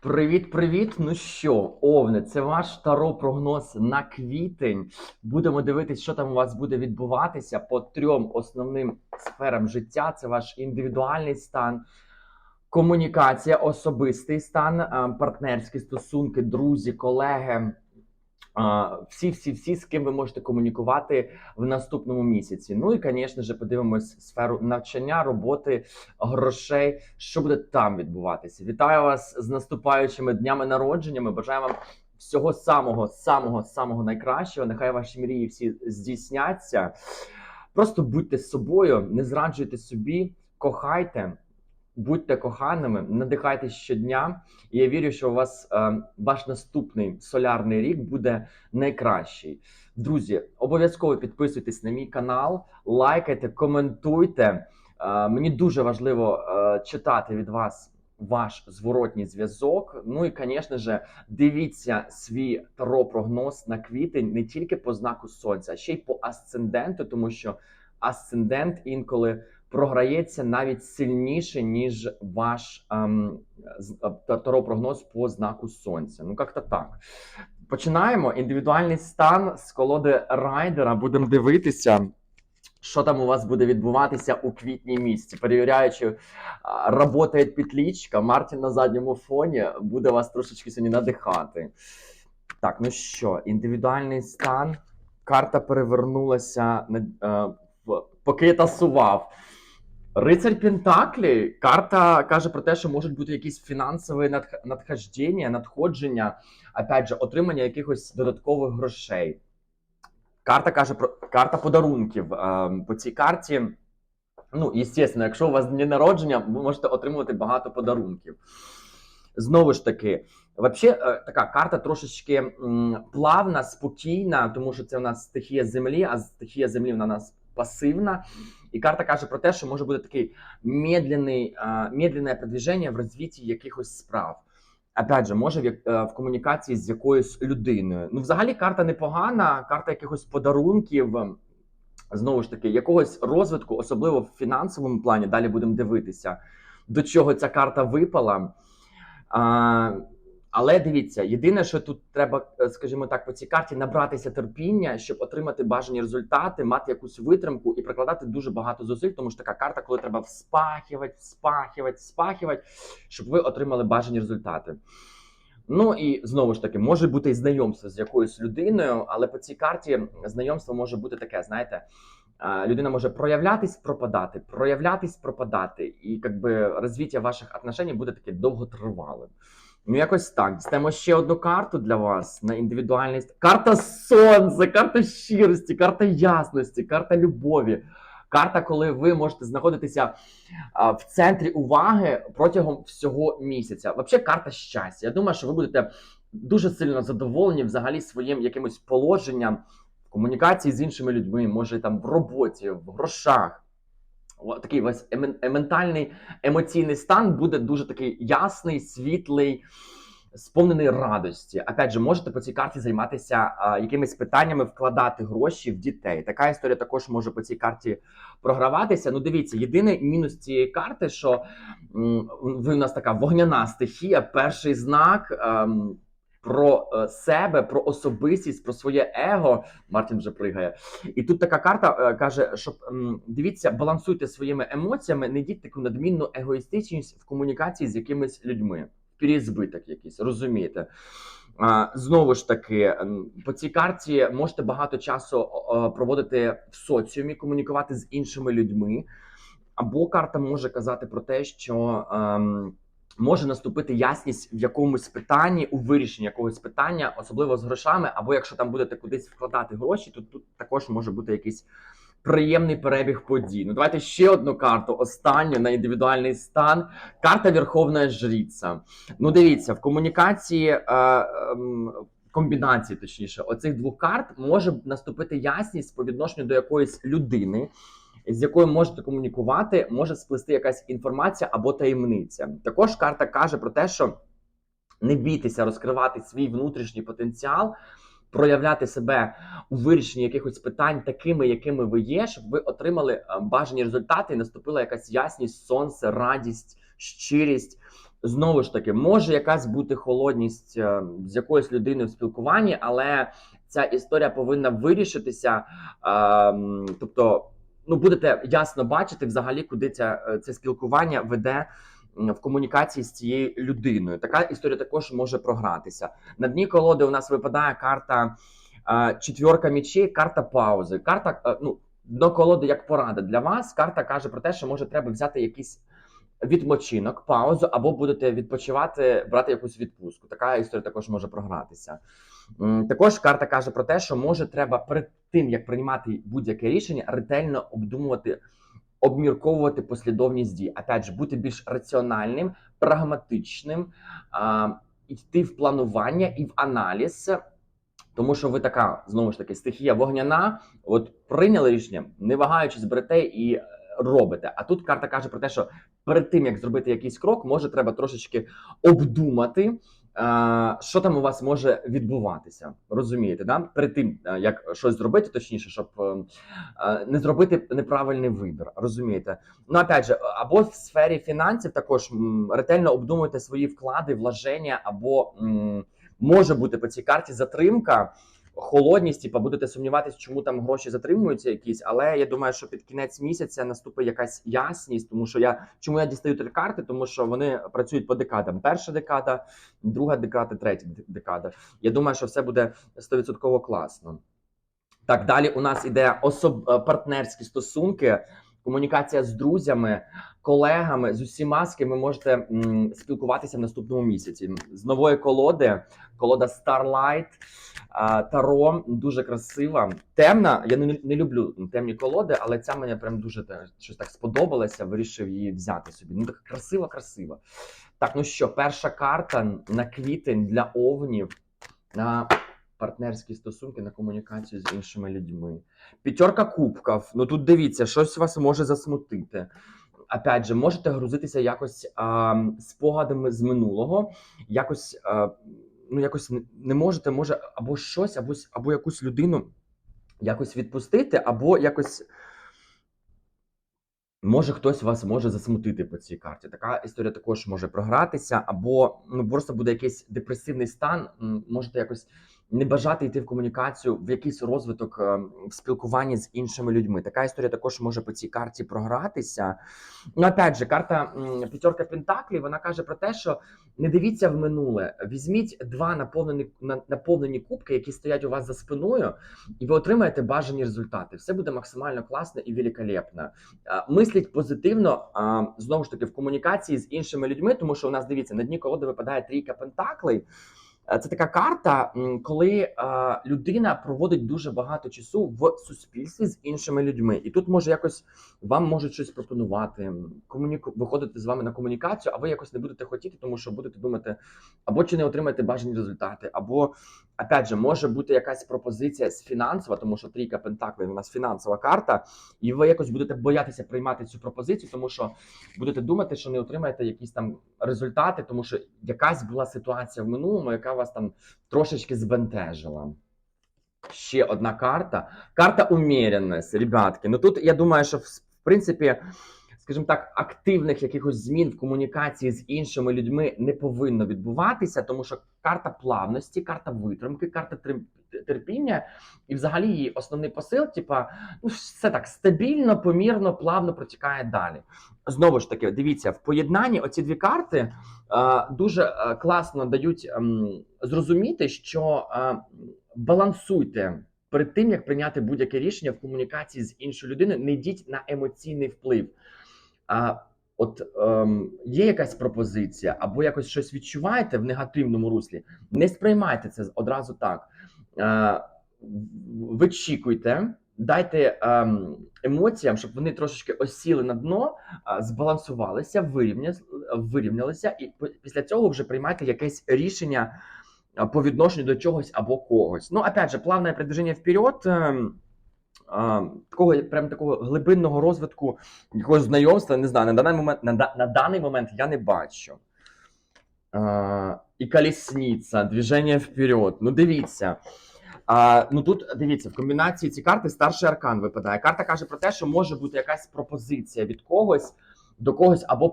Привіт-привіт! Ну що, Овне, це ваш таро прогноз на квітень. Будемо дивитися, що там у вас буде відбуватися по трьом основним сферам життя: це ваш індивідуальний стан, комунікація, особистий стан, е, партнерські стосунки, друзі, колеги. Всі, всі, всі, з ким ви можете комунікувати в наступному місяці. Ну і, звісно ж, подивимось сферу навчання, роботи, грошей. Що буде там відбуватися? Вітаю вас з наступаючими днями народженнями. Бажаю вам всього самого, самого, самого найкращого. Нехай ваші мрії всі здійсняться. Просто будьте собою, не зраджуйте собі, кохайте. Будьте коханими, надихайтесь щодня, і я вірю, що у вас е, ваш наступний солярний рік буде найкращий. Друзі, обов'язково підписуйтесь на мій канал, лайкайте, коментуйте. Е, мені дуже важливо е, читати від вас ваш зворотній зв'язок. Ну і, звісно ж, дивіться свій таро-прогноз на квітень не тільки по знаку сонця, а ще й по асценденту, тому що асцендент інколи програється навіть сильніше, ніж ваш ем, таро-прогноз по знаку сонця. Ну, як-то так. Починаємо. Індивідуальний стан з колоди райдера. Будемо дивитися. Що там у вас буде відбуватися у квітні місці? Перевіряючи, роботає петлічка, Мартін на задньому фоні буде вас трошечки сьогодні надихати. Так, ну що, індивідуальний стан. Карта перевернулася, е, поки я тасував. Рицарь Пентаклі. Карта каже про те, що можуть бути якісь фінансові надхождення, надходження, опять же, отримання якихось додаткових грошей. Карта каже про карта подарунків. Ем, по цій карті, ну, звісно, якщо у вас дні народження, ви можете отримувати багато подарунків. Знову ж таки, взагалі, е, така карта трошечки плавна, спокійна, тому що це у нас стихія землі, а стихія землі вона у нас пасивна. І карта каже про те, що може бути такий медленний, медленне продвіження в розвитті якихось справ. Опять же, може в, е, в комунікації з якоюсь людиною. Ну, взагалі, карта непогана, карта якихось подарунків, знову ж таки, якогось розвитку, особливо в фінансовому плані. Далі будемо дивитися, до чого ця карта випала. А, але дивіться, єдине, що тут треба, е, скажімо так, по цій карті набратися терпіння, щоб отримати бажані результати, мати якусь витримку і прикладати дуже багато зусиль, тому що така карта, коли треба вспахувати, вспахувати, вспахувати, щоб ви отримали бажані результати. Ну і знову ж таки, може бути і знайомство з якоюсь людиною, але по цій карті знайомство може бути таке, знаєте. Людина може проявлятись, пропадати, проявлятись, пропадати, і якби розвиття ваших отношень буде таке довготривалим. Ну, якось так. Дістаємо ще одну карту для вас на індивідуальність. Карта сонця, карта щирості, карта ясності, карта любові. Карта, коли ви можете знаходитися а, в центрі уваги протягом всього місяця. Взагалі, карта щастя. Я думаю, що ви будете дуже сильно задоволені взагалі своїм якимось положенням в комунікації з іншими людьми, може там в роботі, в грошах такий весь ментальний емоційний стан буде дуже такий ясний, світлий, сповнений радості. Опять же, можете по цій карті займатися а, якимись питаннями, вкладати гроші в дітей. Така історія також може по цій карті програватися. Ну, дивіться, єдиний мінус цієї карти, що ви у нас така вогняна стихія, перший знак. Ем, про е, себе, про особистість, про своє его. Мартін вже пригає. І тут така карта е, каже: що дивіться, балансуйте своїми емоціями, не йдіть таку надмінну егоїстичність в комунікації з якимись людьми. Перезбиток якийсь, розумієте? Знову ж таки, по цій карті можете багато часу проводити в соціумі, комунікувати з іншими людьми. Або карта може казати про те, що. Може наступити ясність в якомусь питанні, у вирішенні якогось питання, особливо з грошами, або якщо там будете кудись вкладати гроші, то тут також може бути якийсь приємний перебіг подій. Ну, давайте ще одну карту. Останню на індивідуальний стан. Карта Верховна Жріця. Ну, дивіться, в комунікації. Е, е, Комбінації, точніше, оцих двох карт може наступити ясність по відношенню до якоїсь людини, з якою можете комунікувати, може сплести якась інформація або таємниця. Також карта каже про те, що не бійтеся розкривати свій внутрішній потенціал, проявляти себе у вирішенні якихось питань, такими, якими ви є, щоб ви отримали е, бажані результати і наступила якась ясність, сонце, радість, щирість. Знову ж таки, може якась бути холодність е, з якоюсь людиною в спілкуванні, але ця історія повинна вирішитися. е, тобто, ну будете ясно бачити взагалі, куди ця, е, це спілкування веде в комунікації з цією людиною. Така історія також може програтися. На дні колоди у нас випадає карта е, четвірка мічей, карта паузи. Карта, е, ну, дно колоди як порада для вас. Карта каже про те, що може треба взяти якийсь відпочинок, паузу, або будете відпочивати, брати якусь відпустку. Така історія також може програтися. Також карта каже про те, що може треба тим, як приймати будь-яке рішення, ретельно обдумувати, обмірковувати послідовність дій. Опять же, бути більш раціональним, прагматичним, йти в планування і в аналіз. Тому що ви така знову ж таки стихія вогняна. От прийняли рішення, не вагаючись, берете і е, робите. А тут карта каже про те, що перед тим як зробити якийсь крок, може треба трошечки обдумати, що там у вас може відбуватися. Розумієте, да? Перед тим е, як щось зробити, точніше, щоб е, е, не зробити неправильний вибір. Розумієте? Ну опять же, або в сфері фінансів також ретельно обдумуйте свої вклади, вложення, або може бути по цій карті затримка. Холодність, типа будете сумніватися, чому там гроші затримуються якісь, але я думаю, що під кінець місяця наступить якась ясність, тому що я чому я дістаю три карти, тому що вони працюють по декадам. Перша декада, друга декада, третя декада. Я думаю, що все буде 100% класно. Так, далі у нас іде особ... е, партнерські стосунки, комунікація з друзями, колегами, з усіма, з ким ви можете спілкуватися в наступному місяці. З нової колоди, колода Starlight, Таро, дуже красива. Темна. Я не, не люблю темні колоди, але ця мені прям дуже щось так сподобалося. Вирішив її взяти собі. Ну така красива, красива. Так, ну що, перша карта на квітень для овнів. На партнерські стосунки на комунікацію з іншими людьми. П'ятерка кубків. Ну тут дивіться, щось вас може засмутити. Опять же, можете грузитися якось а, спогадами з минулого, якось, а, ну, якось не- можете, може, або щось, або, або якусь людину якось відпустити, або якось. Може, хтось вас може засмутити по цій карті. Така історія також може програтися, або ну просто буде якийсь депресивний стан. Можете якось не бажати йти в комунікацію, в якийсь розвиток е, в спілкуванні з іншими людьми. Така історія також може по цій карті програтися. Ну, опять же, карта п'ятерка Пентаклів, вона каже про те, що не дивіться в минуле. Візьміть два наповнені на- наповнені кубки, які стоять у вас за спиною, і ви отримаєте бажані результати. Все буде максимально класно і великолепно. Мисліть позитивно знову ж таки в комунікації з іншими людьми, тому що у нас дивіться на дні колоди випадає трійка пентаклей. Е, Це така карта, коли е, людина проводить дуже багато часу в суспільстві з іншими людьми, і тут може якось вам можуть щось пропонувати, комуніку... виходити з вами на комунікацію, а ви якось не будете хотіти, тому що будете думати, або чи не отримаєте бажані результати, або опять же може бути якась пропозиція з фінансова, тому що трійка пентаклів у нас фінансова карта, і ви якось будете боятися приймати цю пропозицію, тому що будете думати, що не отримаєте якісь там результати, тому що якась була ситуація в минулому, яка вас там трошечки збентежила. Ще одна карта. Карта уміряності, ребятки. Ну тут я думаю, що в принципі, скажімо так, активних якихось змін в комунікації з іншими людьми не повинно відбуватися, тому що карта плавності, карта витримки, карта терпіння, і взагалі її основний посил, типа, ну все так стабільно, помірно, плавно протікає далі. Знову ж таки, дивіться, в поєднанні оці дві карти е, дуже е, класно дають ем, зрозуміти, що е, балансуйте перед тим, як прийняти будь-яке рішення в комунікації з іншою людиною, не йдіть на емоційний вплив. А от ем, є якась пропозиція, або якось щось відчуваєте в негативному руслі, не сприймайте це одразу так. Е, вичікуйте, дайте ем, емоціям, щоб вони трошечки осіли на дно, а, збалансувалися, вирівня- вирівнялися, і після цього вже приймайте якесь рішення по відношенню до чогось або когось. Ну, опять же, плавне продвиження вперед. ем, а, такого прям такого глибинного розвитку якогось знайомства, не знаю, на даний момент, на, на даний момент я не бачу. А, і колісниця, движення вперед. Ну, дивіться. А, ну тут дивіться, в комбінації ці карти старший аркан випадає. Карта каже про те, що може бути якась пропозиція від когось, до когось або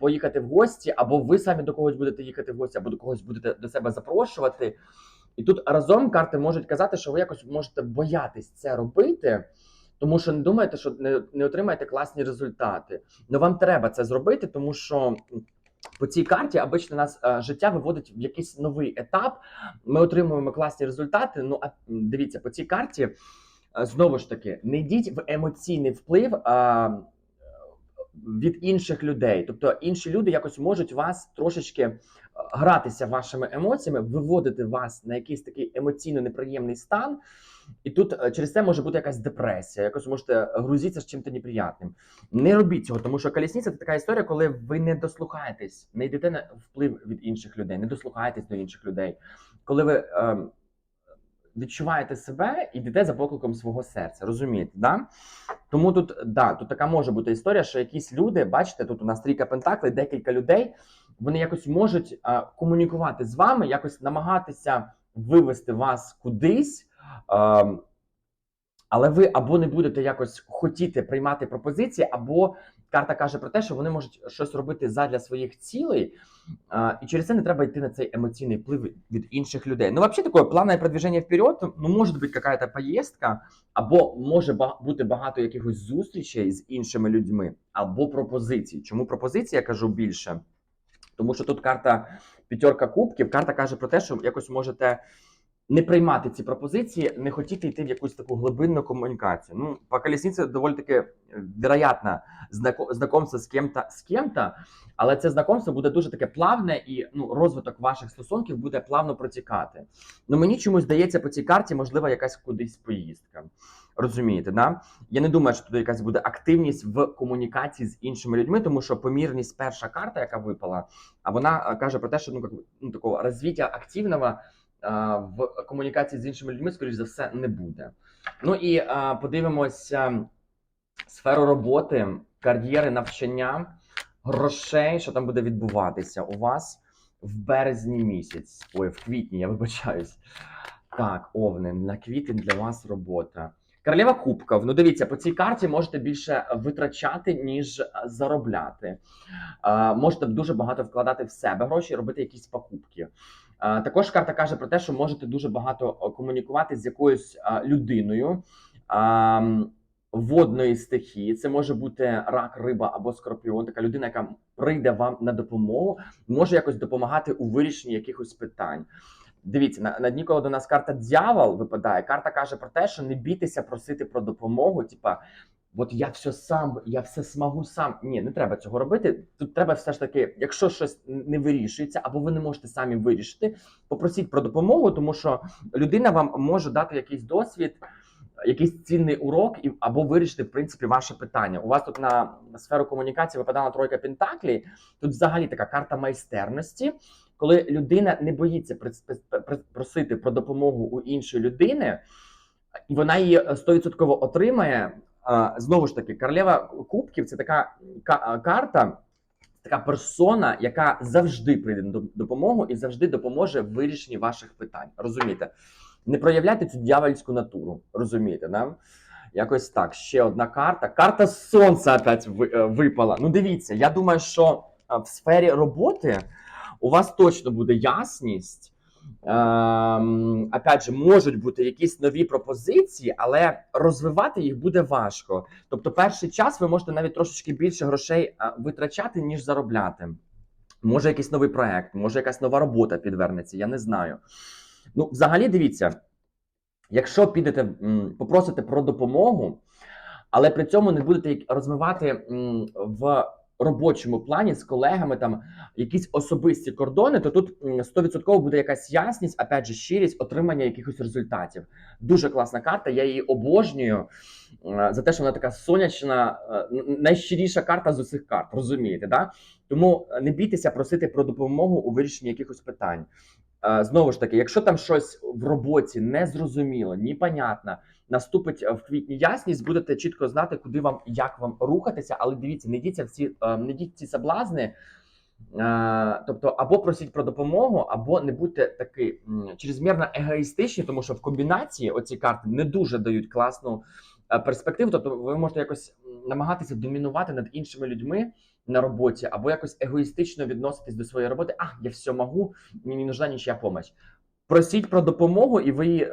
поїхати, в гості, або ви самі до когось будете їхати в гості, або до когось будете до себе запрошувати. І тут разом карти можуть казати, що ви якось можете боятись це робити, тому що не думаєте, що не, не отримаєте класні результати. Ну вам треба це зробити, тому що по цій карті обично нас е, життя виводить в якийсь новий етап. Ми отримуємо класні результати. Ну а дивіться, по цій карті е, знову ж таки, не йдіть в емоційний вплив. А, від інших людей, тобто інші люди якось можуть вас трошечки е, гратися вашими емоціями, виводити вас на якийсь такий емоційно неприємний стан, і тут е, через це може бути якась депресія, якось можете грузитися з чим-то неприятним. Не робіть цього, тому що колісниця це така історія, коли ви не дослухаєтесь, не йдете на вплив від інших людей, не дослухаєтесь до інших людей. Коли ви е, відчуваєте себе і йдете за покликом свого серця, розумієте? Да? Тому тут да, тут така може бути історія, що якісь люди, бачите, тут у нас трійка пентаклей, декілька людей, вони якось можуть а, комунікувати з вами, якось намагатися вивести вас кудись. А, але ви або не будете якось хотіти приймати пропозиції, або карта каже про те, що вони можуть щось робити задля своїх цілей, і через це не треба йти на цей емоційний вплив від інших людей. Ну, взагалі, таке плавне продвіження вперед, ну, може бути якась поїздка, або може бути багато якихось зустрічей з іншими людьми, або пропозицій. Чому пропозиції я кажу більше? Тому що тут карта п'ятерка кубків, карта каже про те, що якось можете не приймати ці пропозиції, не хотіти йти в якусь таку глибинну комунікацію. Ну, по доволі таки е, вероятно знакомство з кем-то, з кем-то, але це знакомство буде дуже таке плавне, і ну, розвиток ваших стосунків буде плавно протікати. Ну мені чомусь здається по цій карті, можливо, якась кудись поїздка. Розумієте, да? Я не думаю, що тут якась буде активність в комунікації з іншими людьми, тому що помірність перша карта, яка випала, а вона е, каже про те, що ну, как, ну такого розвиття активного в комунікації з іншими людьми, скоріш за все, не буде. Ну і подивимося сферу роботи, кар'єри, навчання, грошей, що там буде відбуватися у вас в березні місяць. Ой, в квітні, я вибачаюсь. Так, овни, на квітень для вас робота. Королева кубків. Ну, дивіться, по цій карті можете більше витрачати, ніж заробляти. Можете дуже багато вкладати в себе гроші, робити якісь покупки. Також карта каже про те, що можете дуже багато комунікувати з якоюсь людиною. Водної стихії, це може бути рак, риба або скорпіон, така людина, яка прийде вам на допомогу, може якось допомагати у вирішенні якихось питань. Дивіться, на, на дні, коли до нас карта дьявол випадає, карта каже про те, що не бійтеся просити про допомогу. Типа, от я все сам, я все смогу сам. Ні, не треба цього робити. Тут треба все ж таки, якщо щось не вирішується, або ви не можете самі вирішити, попросіть про допомогу, тому що людина вам може дати якийсь досвід. Якийсь цінний урок, і або вирішити в принципі ваше питання. У вас тут на сферу комунікації випадала тройка пентаклі. Тут взагалі така карта майстерності, коли людина не боїться просити про допомогу у іншої людини, і вона її е, 100% отримає. Знову ж таки, королева кубків це така карта, така персона, яка завжди прийде на доп- допомогу і завжди допоможе в вирішенні ваших питань. Розумієте? Не проявляйте цю дьявольську натуру. Розумієте, да? Якось так. Ще одна карта. Карта сонця опять е, випала. Ну, дивіться, я думаю, що е, в сфері роботи у вас точно буде ясність. Опять же, можуть бути якісь нові пропозиції, але розвивати їх буде важко. Тобто, перший час ви можете навіть трошечки більше грошей витрачати, ніж заробляти. Може, якийсь новий проект, може, якась нова робота підвернеться, я не знаю. Ну, взагалі, дивіться, якщо підете, попросите про допомогу, але при цьому не будете розвивати в робочому плані з колегами там якісь особисті кордони, то тут м, 100% буде якась ясність, опять же, щирість отримання якихось результатів. Дуже класна карта, я її обожнюю е, за те, що вона така сонячна, е, найщиріша карта з усіх карт, розумієте, да? Тому е, не бійтеся просити про допомогу у вирішенні якихось питань. Знову ж таки, якщо там щось в роботі не зрозуміло, непонятно, наступить е, в квітні ясність, будете чітко знати, куди вам як вам рухатися, але дивіться, не йдіться в ці, е, не йдіть ці соблазни. Е, Тобто, або просіть про допомогу, або не будьте такі м, чрезмірно егоїстичні, тому що в комбінації оці карти не дуже дають класну перспективу. Тобто, ви можете якось намагатися домінувати над іншими людьми, на роботі, або якось егоїстично відноситись до своєї роботи. А, я все можу, мені не нужна нічия допомога. Просіть про допомогу, і ви її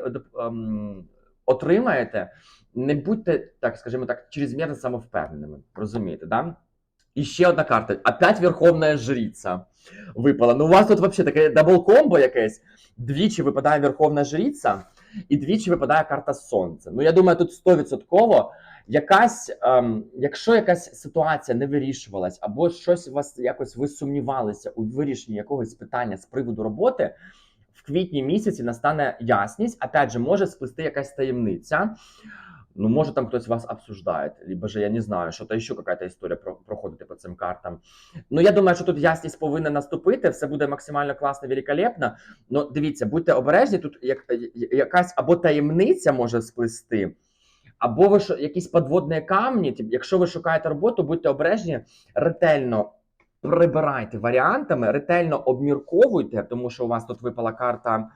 отримаєте. Не будьте, так скажімо так, чрезмірно самовпевненими. Розумієте, да? І ще одна карта. Опять Верховна Жриця випала. Ну, у вас тут взагалі таке дабл-комбо якесь. Двічі випадає Верховна Жриця, і двічі випадає карта Сонця. Ну, я думаю, тут 100% якась, ем, якщо якась ситуація не вирішувалась, або щось у вас якось ви сумнівалися у вирішенні якогось питання з приводу роботи, в квітні місяці настане ясність. Опять же, може сплести якась таємниця. Ну, може, там хтось вас обсуждає, либо же я не знаю, що то ще какая-то історія про, проходити по цим картам. Ну, я думаю, що тут ясність повинна наступити, все буде максимально класно, великолепно. Ну, дивіться, будьте обережні, тут як, якась або таємниця може сплести, або ви якісь подводні камні. Якщо ви шукаєте роботу, будьте обережні, ретельно прибирайте варіантами, ретельно обмірковуйте, тому що у вас тут випала карта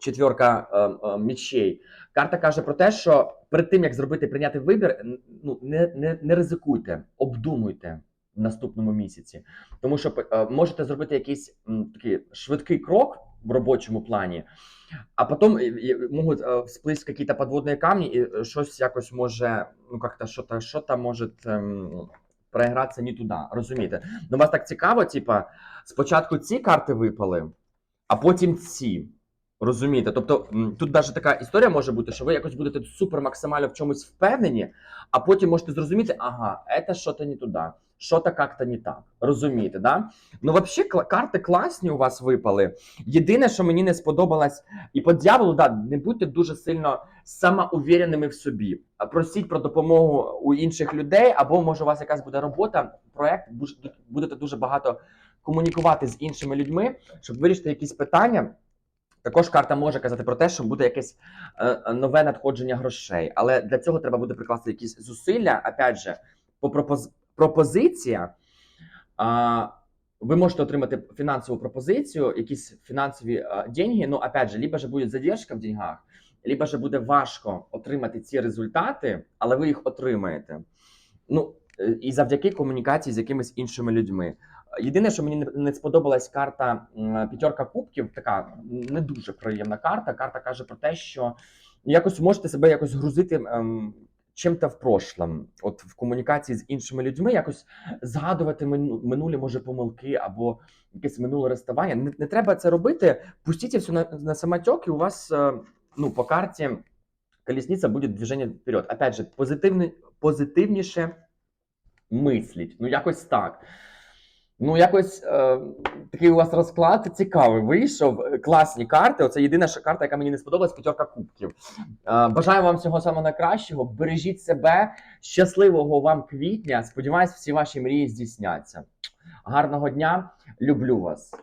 четверка е, е, мічей. Карта каже про те, що перед тим як зробити прийняти вибір, ну не, не, не ризикуйте, обдумуйте в наступному місяці, тому що е, можете зробити якийсь м, такий швидкий крок в робочому плані, а потім е, е, можуть е, всплисти якісь підводні камні, і е, щось якось може, ну як-то що-то, що-то може ем, проігратися ні туди. Розумієте? Ну, вас так цікаво, типа, спочатку ці карти випали, а потім ці. Розумієте? Тобто тут навіть така історія може бути, що ви якось будете супер максимально в чомусь впевнені, а потім можете зрозуміти, ага, це що-то не туди, що-то як-то не так. Розумієте, да? Ну, взагалі, карти класні у вас випали. Єдине, що мені не сподобалось, і по дьяволу, да, не будьте дуже сильно самоувереними в собі. Просіть про допомогу у інших людей, або може у вас якась буде робота, проект, будете дуже багато комунікувати з іншими людьми, щоб вирішити якісь питання. Також карта може казати про те, що буде якесь е, е, нове надходження грошей, але для цього треба буде прикласти якісь зусилля. Опять же, по пропоз... пропозиція. А, ви можете отримати фінансову пропозицію, якісь фінансові а, деньги. Ну, опять же, либо же буде задержка в деньгах, либо же буде важко отримати ці результати, але ви їх отримаєте. Ну, е, і завдяки комунікації з якимись іншими людьми. Єдине, що мені не- сподобалась карта п'ятерка кубків, така не дуже приємна карта. Карта каже про те, що якось можете себе якось грузити ем, чим-то в прошлом, от в комунікації з іншими людьми, якось згадувати минулі може помилки або якесь минуле розставання. Не, не треба це робити. Пустіть все на, на самотек, і у вас е, ну, по карті колесниця буде движення вперед. Опять же, позитивне, позитивніше мисліть. Ну, якось так. Ну, якось е, такий у вас розклад цікавий вийшов. Класні карти. Оце єдина ще карта, яка мені не сподобалась, п'ятерка кубків. Е, бажаю вам всього самого найкращого. Бережіть себе, щасливого вам квітня. Сподіваюсь, всі ваші мрії здійсняться. Гарного дня, люблю вас.